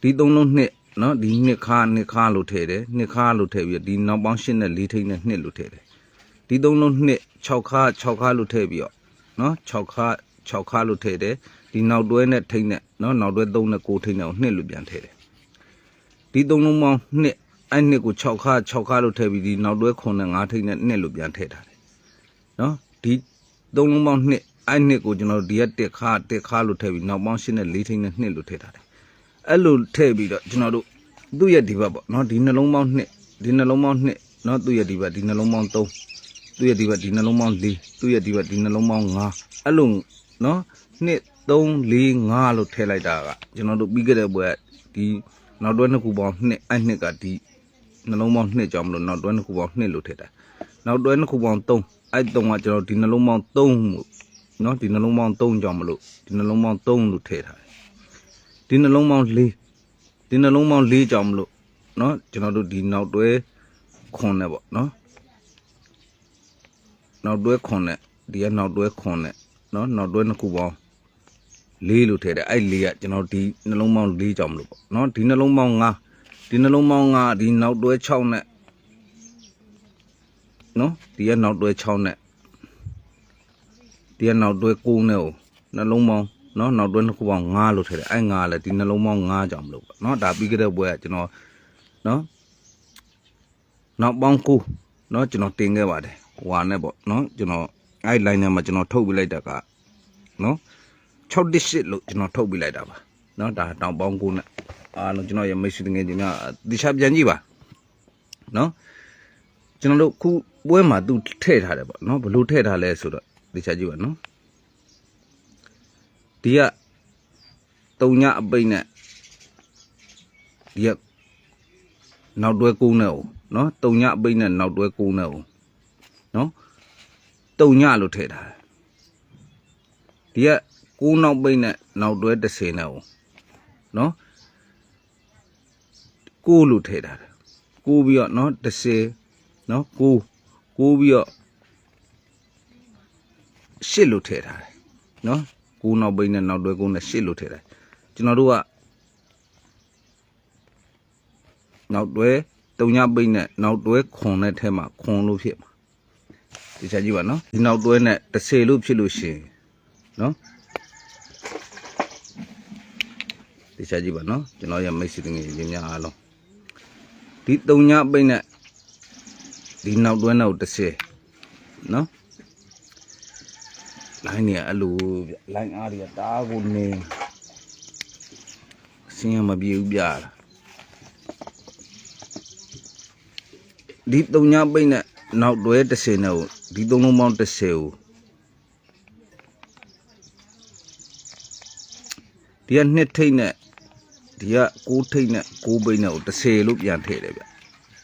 ဒီသုံးလုံးနှစ်နော်ဒီနှစ်ခါနှစ်ခါလို့ထည့်တယ်နှစ်ခါလို့ထည့်ပြီးတော့ဒီနောက်ပေါင်းရှင်းနဲ့လေးထိန်းနဲ့နှစ်လို့ထည့်တယ်ဒီသုံးလုံးနှစ်6ခါ6ခါလို့ထည့်ပြီးတော့နော်6ခါ6ခါလို့ထည့်တယ်ဒီနောက်တွဲနဲ့ထိန်းနဲ့နော်နောက်တွဲ3နဲ့9ထိန်းနဲ့ကိုနှစ်လို့ပြန်ထည့်တယ်ဒီသုံးလုံးပေါင်းနှစ်အဲ့နှစ်ကို6ခါ6ခါလို့ထည့်ပြီးဒီနောက်တွဲ9နဲ့9ထိန်းနဲ့နှစ်လို့ပြန်ထည့်ထားတယ်နော်ဒီသုံးလုံးပေါင်းနှစ်အဲ့နှစ်ကိုကျွန်တော်တို့ဒီကတက်ခါတက်ခါလို့ထည့်ပြီးနောက်ပေါင်းရှင်းနဲ့လေးထိန်းနဲ့နှစ်လို့ထည့်ထားတယ် အဲ့လိုထည့်ပြီးတော့ကျွန်တော်တို့သူ့ရဲ့ဒီဘက်ပေါ့နော်ဒီနှလုံးပေါင်း2ဒီနှလုံးပေါင်း2နော်သူ့ရဲ့ဒီဘက်ဒီနှလုံးပေါင်း3သူ့ရဲ့ဒီဘက်ဒီနှလုံးပေါင်း4သူ့ရဲ့ဒီဘက်ဒီနှလုံးပေါင်း5အဲ့လိုနော်2 3 4 5လို့ထည့်လိုက်တာကကျွန်တော်တို့ပြီးခဲ့တဲ့ဘွဲဒီနောက်တွဲနှစ်ခုပေါင်း2အဲ့နှစ်ကဒီနှလုံးပေါင်း2ကြောင့်မလို့နောက်တွဲနှစ်ခုပေါင်း2လို့ထည့်တာနောက်တွဲနှစ်ခုပေါင်း3အဲ့3ကကျွန်တော်ဒီနှလုံးပေါင်း3လို့နော်ဒီနှလုံးပေါင်း3ကြောင့်မလို့ဒီနှလုံးပေါင်း3လို့ထည့်ထားတယ် ဒီနှလုံးပေါင်း၄ဒီနှလုံးပေါင်း၄ကြောင်မလို့เนาะကျွန်တော်တို့ဒီနောက်တွဲခွန်နဲ့ပေါ့เนาะနောက်တွဲခွန်နဲ့ဒီကနောက်တွဲခွန်နဲ့เนาะနောက်တွဲနှစ်ခုပေါင်း၄လို့ထည့်တယ်အဲ့၄ကကျွန်တော်ဒီနှလုံးပေါင်း၄ကြောင်မလို့ပေါ့เนาะဒီနှလုံးပေါင်း၅ဒီနှလုံးပေါင်း၅ဒီနောက်တွဲ6နဲ့เนาะဒီကနောက်တွဲ6နဲ့ဒီကနောက်တွဲ9နဲ့ကိုနှလုံးပေါင်း နော်နောက်တွဲနှစ်ခုပေါင်း9လို့ထည့်တယ်အဲ့9လည်းဒီနှလုံးပေါင်း9ကြောင်မလို့ပေါ့နော်ဒါပြီးကြတဲ့ဘွဲကကျွန်တော်နော်နောက်ပေါင်း9နော်ကျွန်တော်တင်ခဲ့ပါတယ်ဟွာနဲ့ပေါ့နော်ကျွန်တော်အဲ့ line ထဲမှာကျွန်တော်ထုတ်ပြလိုက်တာကနော်618လို့ကျွန်တော်ထုတ်ပြလိုက်တာပါနော်ဒါတောင်ပေါင်း9နဲ့အားလုံးကျွန်တော်ရမိတ်ဆွေငယ်ချင်းများဒီချက်ပြန်ကြည့်ပါနော်ကျွန်တော်တို့ခုပွဲမှာသူထည့်ထားတယ်ပေါ့နော်ဘယ်လိုထည့်ထားလဲဆိုတော့ဒီချက်ကြည့်ပါနော် ဒီကတုံညအပိတ်နဲ့ဒီကနောက်တွဲကုန်းနဲ့哦နော်တုံညအပိတ်နဲ့နောက်တွဲကုန်းနဲ့哦နော်တုံညလို့ထည့်ထားတယ်ဒီကကိုးနောက်ပိတ်နဲ့နောက်တွဲ30နဲ့哦နော်ကိုးလို့ထည့်ထားတယ်ကိုးပြီးတော့နော်30နော်ကိုးကိုးပြီးတော့ရှစ်လို့ထည့်ထားတယ်နော် ကိုးနောက်ပိတ်နဲ့နောက်တွဲကုန်းနဲ့ရှစ်လို့ထည့်တယ်ကျွန်တော်တို့ကနောက်တွဲတုံညပိတ်နဲ့နောက်တွဲခွန်နဲ့ထဲမှာခွန်လို့ဖြစ်မှာဒီချက်ကြည့်ပါနော်ဒီနောက်တွဲနဲ့30လို့ဖြစ်လို့ရှရင်နော်ဒီချက်ကြည့်ပါနော်ကျွန်တော်ရမိတ်ဆွေငယ်ချင်းများအားလုံးဒီတုံညပိတ်နဲ့ဒီနောက်တွဲနောက်30နော် လိုင်းနေအဲ့လိုဗျလိုင်းအားတွေကတားကိုနေအစင်းရမပြေဘူးပြလားဒီတုံညာပိတ်နဲ့နောက်တွဲ30နဲ့ကိုဒီသုံးလုံးပေါင်း30ကိုဒီကနှစ်ထိတ်နဲ့ဒီက6ထိတ်နဲ့6ပိတ်နဲ့ကို30လို့ပြန်ထည့်တယ်ဗျ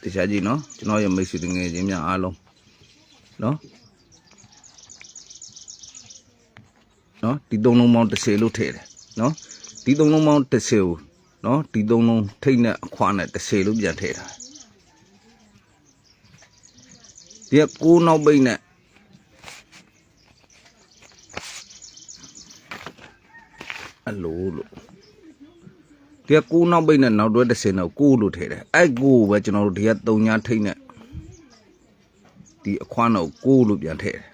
တခြားကြည့်နော်ကျွန်တော်ရဲ့မိတ်ဆွေငယ်ချင်းများအားလုံးနော် နော်ဒီသုံးလုံးပေါင်း30လို့ထည့်တယ်နော်ဒီသုံးလုံးပေါင်း30ကိုနော်ဒီသုံးလုံးထိတ်နဲ့အခွာနဲ့30လို့ပြန်ထည့်ထားတယ်ဒီကကိုးနောက်ပိတ်နဲ့အလိုလို့ဒီကကိုးနောက်ပိတ်နဲ့နောက်တွဲ30နဲ့ကိုးလို့ထည့်တယ်အဲ့ကိုးကိုပဲကျွန်တော်တို့ဒီက3ညာထိတ်နဲ့ဒီအခွာနဲ့ကိုးလို့ပြန်ထည့်တယ်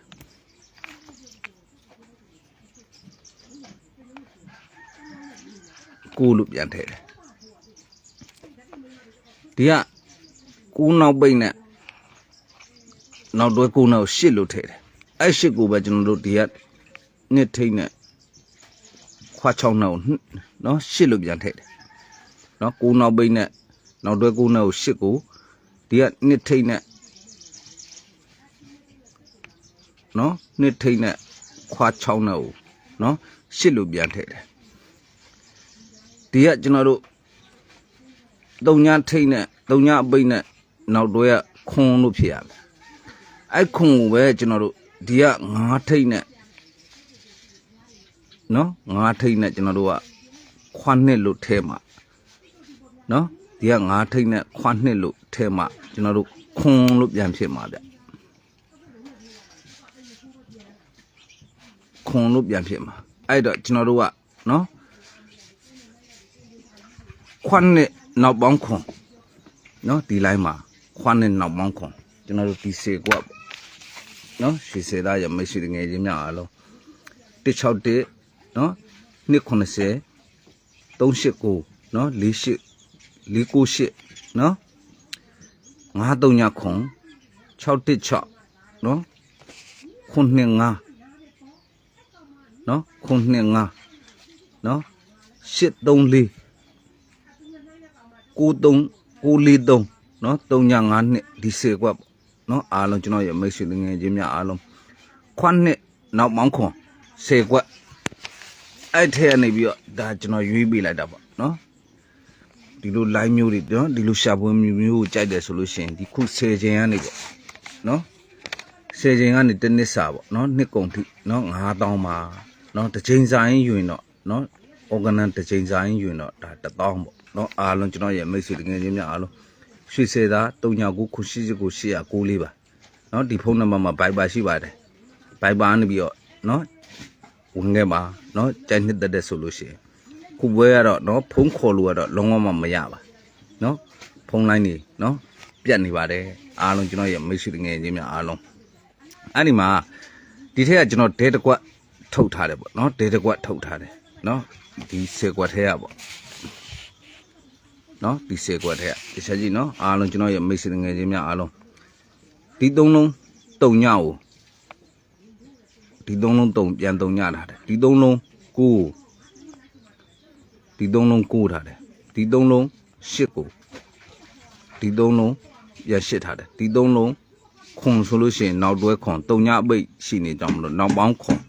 ကိုလို့ပြန်ထည့်တယ်ဒီကကိုနောက်ပိတ်နဲ့နောက်တွဲကိုနောက်ရှစ်လို့ထည့်တယ်အဲ့ရှစ်ကိုပဲကျွန်တော်တို့ဒီကနှစ်ထိတ်နဲ့ခွာ6နောက်နော်ရှစ်လို့ပြန်ထည့်တယ်နော်ကိုနောက်ပိတ်နဲ့နောက်တွဲကိုနောက်ရှစ်ကိုဒီကနှစ်ထိတ်နဲ့နော်နှစ်ထိတ်နဲ့ခွာ6နောက်နော်ရှစ်လို့ပြန်ထည့်တယ် ဒီကကျွန်တော်တို့တုံညာထိတ်နဲ့တုံညာအပိတ်နဲ့နောက်တွဲကခွန်လို့ဖြစ်ရမယ်အဲ့ခွန်ကိုပဲကျွန်တော်တို့ဒီကငါးထိတ်နဲ့နော်ငါးထိတ်နဲ့ကျွန်တော်တို့ကခွာနှစ်လို့ထဲမှာနော်ဒီကငါးထိတ်နဲ့ခွာနှစ်လို့ထဲမှာကျွန်တော်တို့ခွန်လို့ပြန်ဖြစ်မှာဗျခွန်လို့ပြန်ဖြစ်မှာအဲ့တော့ကျွန်တော်တို့ကနော် ခွန်းနဲ့နောက်ပေါင်းခွန်နော်ဒီလိုင်းမှာခွန်းနဲ့နောက်ပေါင်းခွန်ကျွန်တော်တို့ဒီစေကွက်ပေါ့နော်ရှေစေသားရမရှိငယ်ချင်းများအားလုံး161နော်290 389နော်48 498နော်939ခွန်616နော်ခွန်နဲ့9နော်ခွန်နဲ့9နော်834 93 943နော်305နှစ်ဒီစေကွက်ပေါ့နော်အားလုံးကျွန်တော်ရဲ့မိတ်ဆွေငယ်ချင်းများအားလုံးခွန်းနှစ်နောက်မောင်းခွန်စေကွက်အဲ့ထဲကနေပြီးတော့ဒါကျွန်တော်ရွေးပေးလိုက်တာပေါ့နော်ဒီလို line မျိုးတွေနော်ဒီလိုရှာပွင့်မျိုးမျိုးကိုကြိုက်တယ်ဆိုလို့ရှိရင်ဒီခု10ချိန်ကနေပေါ့နော်10ချိန်ကနေတစ်နှစ်စာပေါ့နော်နှစ်ကုန်ထိနော်9000ပါနော်တစ်ချိန်စာရင်ယူရင်တော့နော် organ တစ်ချိန်စာရင်ယူရင်တော့ဒါ1000ပေါ့ နော်အားလုံးကျွန်တော်ရဲ့မိတ်ဆွေတကယ်ချင်းများအားလုံးရွှေစေသား39ခုရှိကို800လေးပါနော်ဒီဖုန်းနံပါတ်မှာ Viber ရှိပါတယ် Viber နေပြီးတော့နော်ဝင်ခဲ့ပါနော်ကြိုက်နှစ်သက်တဲ့ဆိုလို့ရှိရင်ခုပွဲကတော့နော်ဖုန်းခေါ်လို့ကတော့လုံးဝမမရပါနော်ဖုန်းလိုင်းနေနော်ပြတ်နေပါတယ်အားလုံးကျွန်တော်ရဲ့မိတ်ဆွေတကယ်ချင်းများအားလုံးအဲ့ဒီမှာဒီထက်ကကျွန်တော်ဒဲတစ်ကွက်ထုတ်ထားတယ်ပေါ့နော်ဒဲတစ်ကွက်ထုတ်ထားတယ်နော်ဒီဆယ်ကွက်ထဲကပေါ့ နော်ဒီဆယ်ကွက်ထဲကတခြားကြီးနော်အားလုံးကျွန်တော်ရဲ့မိတ်ဆွေတကယ်ချင်းများအားလုံးဒီသုံးလုံးတုံညကိုဒီသုံးလုံးတုံပြန်တုံညထားတယ်ဒီသုံးလုံးကိုဒီသုံးလုံးကိုထားတယ်ဒီသုံးလုံးရှစ်ကိုဒီသုံးလုံးပြန်ရှစ်ထားတယ်ဒီသုံးလုံးခွန်ဆိုလို့ရှိရင်နောက်တွဲခွန်တုံညအပိတ်ရှိနေကြမလို့နောက်ပေါင်းခွန်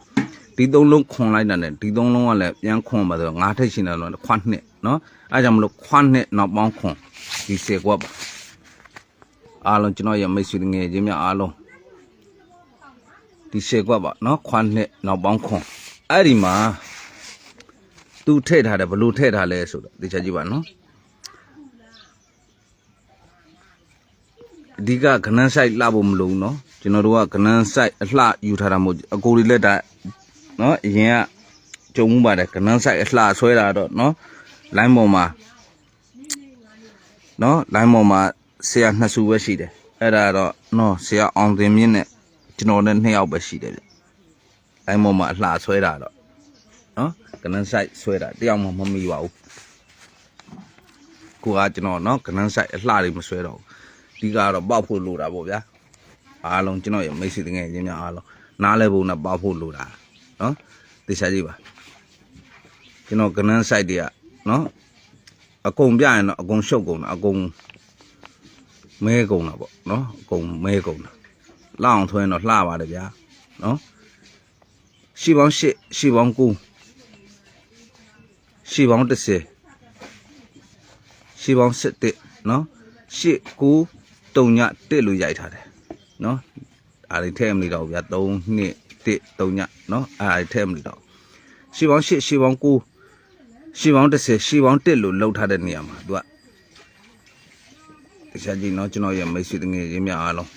ဒီသုံးလုံးခွန်လိုက်တာနဲ့ဒီသုံးလုံးကလည်းပြန်ခွန်ပါဆိုငါးထိတ်ရှိနေတော့ခွန်းနှစ် နော်အဲကြောင့်မလို့ခွန်းနှစ်နောက်ပေါင်းခွန်ဒီစေကွက်ပါအားလုံးကျွန်တော်ရဲ့မိတ်ဆွေငယ်ချင်းများအားလုံးဒီစေကွက်ပါနော်ခွန်းနှစ်နောက်ပေါင်းခွန်အဲ့ဒီမှာသူထည့်ထားတယ်ဘလို့ထည့်ထားလဲဆိုတော့ဒီချက်ကြည့်ပါနော်အဓိကကနန်းဆိုင်လှဖို့မလိုဘူးเนาะကျွန်တော်တို့ကကနန်းဆိုင်အလှယူထားတာမဟုတ်ဘူးအကိုတွေလက်တာเนาะအရင်ကကြုံမှုပါတယ်ကနန်းဆိုင်အလှဆွဲတာတော့เนาะ လိုင်းပေါ်မှာနော်လိုင်းပေါ်မှာဆရာနှစ်စုပဲရှိတယ်အဲ့ဒါတော့နော်ဆရာအောင်တင်မြင့်နဲ့ကျွန်တော်နဲ့နှစ်ယောက်ပဲရှိတယ်ဗျလိုင်းပေါ်မှာအလှဆွဲတာတော့နော်ကနန်းဆိုင်ဆွဲတာတယောက်မှမမိပါဘူးကိုကကျွန်တော်နော်ကနန်းဆိုင်အလှတွေမဆွဲတော့ဘူးဒီကတော့ပေါက်ဖို့လိုတာပေါ့ဗျာအားလုံးကျွန်တော်ရမိတ်ဆွေတငယ်ချင်းများအားလုံးနားလဲဖို့နဲ့ပေါက်ဖို့လိုတာနော်သိချာကြည့်ပါကျွန်တော်ကနန်းဆိုင်တွေက နော်အကုန်ပြရင်တော့အကုန်ရှုပ်ကုန်တာအကုန်မဲကုန်တာပေါ့နော်အကုန်မဲကုန်တာလောက်အောင်ထွင်းတော့လှပါတယ်ဗျာနော်ရှိပေါင်း၈ရှိပေါင်း9ရှိပေါင်း10ရှိပေါင်း7နော်၈9တုံည1လို့ရိုက်ထားတယ်နော်အားတွေထည့်မလို့တော့ဗျာ3 2 1တုံညနော်အားတွေထည့်မလို့တော့ရှိပေါင်း၈ရှိပေါင်း9 ရှေ့ပေါင်း30ရှေ့ပေါင်း1လို့လောက်ထားတဲ့နေရာမှာသူကတခြားကြည့်နော်ကျွန်တော်ရဲ့မိတ်ဆွေတငယ်ချင်းများအားလုံး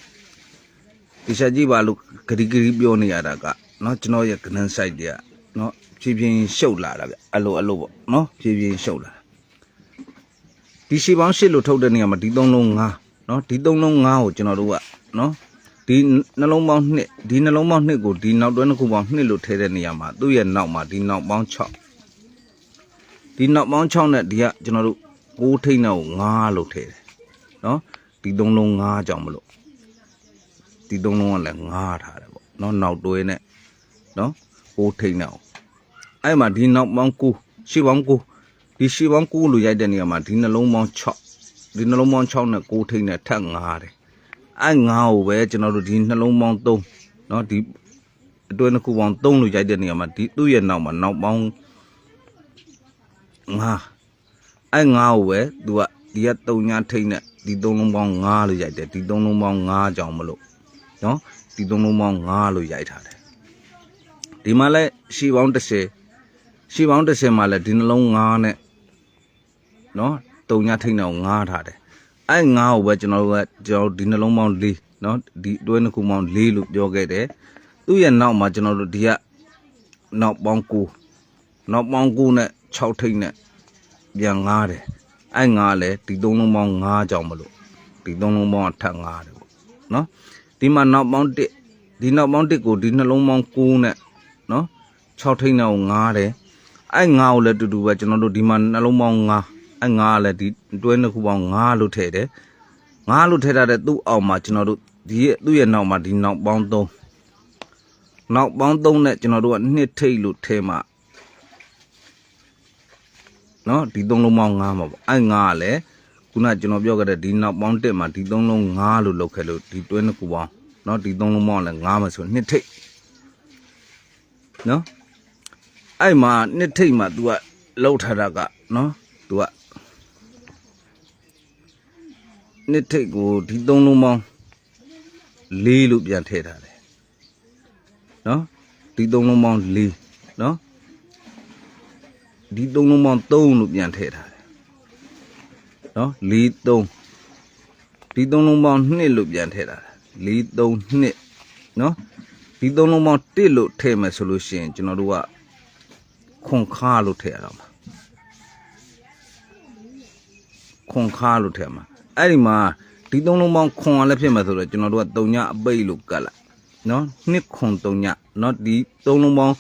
တခြားကြည့်ပါလို့ဂရီဂရီပြောနေရတာကနော်ကျွန်တော်ရဲ့ကနန်း site တွေကနော်ဖြည်းဖြည်းရှုပ်လာတာဗျအလိုအလိုပေါ့နော်ဖြည်းဖြည်းရှုပ်လာဒီရှေ့ပေါင်း1လို့ထုတ်တဲ့နေရာမှာဒီ3လုံး5နော်ဒီ3လုံး5ကိုကျွန်တော်တို့ကနော်ဒီနှလုံးပေါင်း2ဒီနှလုံးပေါင်း2ကိုဒီနောက်တွဲနှစ်ခုပေါင်း2လို့ထည့်တဲ့နေရာမှာသူ့ရဲ့နောက်မှာဒီနောက်ပေါင်း6 ဒီနောက်ပေါင်း6နဲ့ဒီကကျွန်တော်တို့6ထိတ်နောက်9လို့ထည့်တယ်နော်ဒီ3လုံး9ကြောင့်မလို့ဒီ3လုံးကလည်း9ထားတယ်ပေါ့နော်နောက်တွဲနဲ့နော်6ထိတ်နောက်အဲ့မှာဒီနောက်ပေါင်း9ရှေ့ပေါင်း9ဒီရှေ့ပေါင်း9လို့ရိုက်တဲ့နေရာမှာဒီနှလုံးပေါင်း6ဒီနှလုံးပေါင်း6နဲ့6ထိတ်နဲ့ထပ်9တယ်အဲ့9ကိုပဲကျွန်တော်တို့ဒီနှလုံးပေါင်း3နော်ဒီအတွင်းတစ်ခုပေါင်း3လို့ရိုက်တဲ့နေရာမှာဒီသူ့ရဲ့နောက်မှာနောက်ပေါင်း ငါအဲ့ငါကိုပဲ तू ကဒီကတုံညာထိတ်နဲ့ဒီသုံးလုံးပေါင်း9လို့ရိုက်တယ်ဒီသုံးလုံးပေါင်း9ကြောင်မလို့နော်ဒီသုံးလုံးပေါင်း9လို့ရိုက်ထားတယ်ဒီမှာလဲရှီပေါင်း10ရှီပေါင်း10မှာလဲဒီနှလုံး9နဲ့နော်တုံညာထိတ်နဲ့9ထားတယ်အဲ့9ကိုပဲကျွန်တော်တို့ကကျွန်တော်ဒီနှလုံးပေါင်း4နော်ဒီတွဲနှစ်ခုပေါင်း4လို့ပြောခဲ့တယ်သူ့ရဲ့နောက်မှာကျွန်တော်တို့ဒီကနောက်ပေါင်း9နောက်ပေါင်း9နဲ့ 6ထိပ်နဲ့ပြန်9တယ်အဲ့ငါလည်းဒီသုံးလုံးပေါင်း9ကြောင်မလို့ဒီသုံးလုံးပေါင်းအထက်9တယ်ပေါ့နော်ဒီမှာနောက်ပေါင်း1ဒီနောက်ပေါင်း1ကိုဒီနှလုံးပေါင်း9နဲ့နော်6ထိန်းတော့9တယ်အဲ့9ကိုလည်းတူတူပဲကျွန်တော်တို့ဒီမှာနှလုံးပေါင်း9အဲ့9ကလည်းဒီတွဲနှစ်ခုပေါင်း9လို့ထည့်တယ်9လို့ထည့်ထားတဲ့သူ့အောက်မှာကျွန်တော်တို့ဒီရဲ့သူ့ရဲ့နောက်မှာဒီနောက်ပေါင်း3နောက်ပေါင်း3နဲ့ကျွန်တော်တို့ကနှစ်ထိတ်လို့ထဲမှာ နော်ဒီသုံးလုံးပေါင်း9မှာပေါ့အဲ့9ကလည်းခုနကကျွန်တော်ပြောခဲ့တဲ့ဒီနောက်ပေါင်း1မှာဒီသုံးလုံး9လို့လောက်ခဲ့လို့ဒီတွဲနှစ်ခုပေါင်းနော်ဒီသုံးလုံးပေါင်းလည်း9မှာဆိုနှစ်ထိတ်နော်အဲ့မှာနှစ်ထိတ်မှာ तू ကလောက်ထားတာကနော် तू ကနှစ်ထိတ်ကိုဒီသုံးလုံးပေါင်း4လို့ပြန်ထည့်ထားတယ်နော်ဒီသုံးလုံးပေါင်း4နော် ဒီသုံးလုံးပေါင်း3လို့ပြန်ထည့်ထားတယ်နော်4 3ဒီသုံးလုံးပေါင်း2လို့ပြန်ထည့်ထားတယ်4 3 2နော်ဒီသုံးလုံးပေါင်း1လို့ထည့်မယ်ဆိုလို့ရှိရင်ကျွန်တော်တို့ကခွန်ခါလို့ထည့်ရတော့မှာခွန်ခါလို့ထည့်မှာအဲ့ဒီမှာဒီသုံးလုံးပေါင်းခွန်ကလည်းဖြစ်မှာဆိုတော့ကျွန်တော်တို့က3ညအပိတ်လို့ကတ်လိုက်နော်နှစ်ခွန်3ညနော်ဒီသုံးလုံးပေါင်း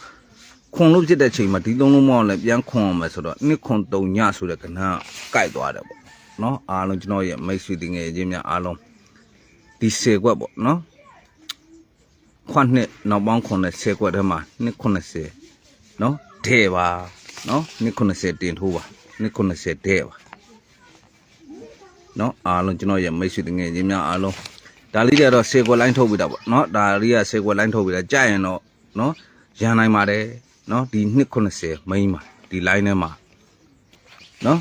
ခွန်လို့ဖြစ်တဲ့အချိန်မှာဒီသုံးလုံးမောင်းလည်းပြန်ခွန်အောင်မယ်ဆိုတော့နှစ်ခွန်တုံညဆိုတဲ့ကဏ္ဍကိုက်သွားတယ်ပေါ့နော်အားလုံးကျွန်တော်ရဲ့မိတ်ဆွေတင်ငယ်ချင်းများအားလုံးဒီ၁၀ခွက်ပေါ့နော်ခွန်နှစ်နောက်ပေါင်းခွန်နဲ့၁၀ခွက်ထဲမှာနှစ်ခွန်90နော်ထဲပါနော်နှစ်ခွန်90တင်ထိုးပါနှစ်ခွန်90ထဲပါနော်အားလုံးကျွန်တော်ရဲ့မိတ်ဆွေတင်ငယ်ချင်းများအားလုံးဒါလေးကြတော့၁၀ခွက်လိုင်းထုတ်ပြီးတာပေါ့နော်ဒါလေးက၁၀ခွက်လိုင်းထုတ်ပြီးတာကြာရင်တော့နော်ရန်နိုင်ပါတယ် နော်ဒီ290မိန်းမှာဒီ line ထဲမှာနော်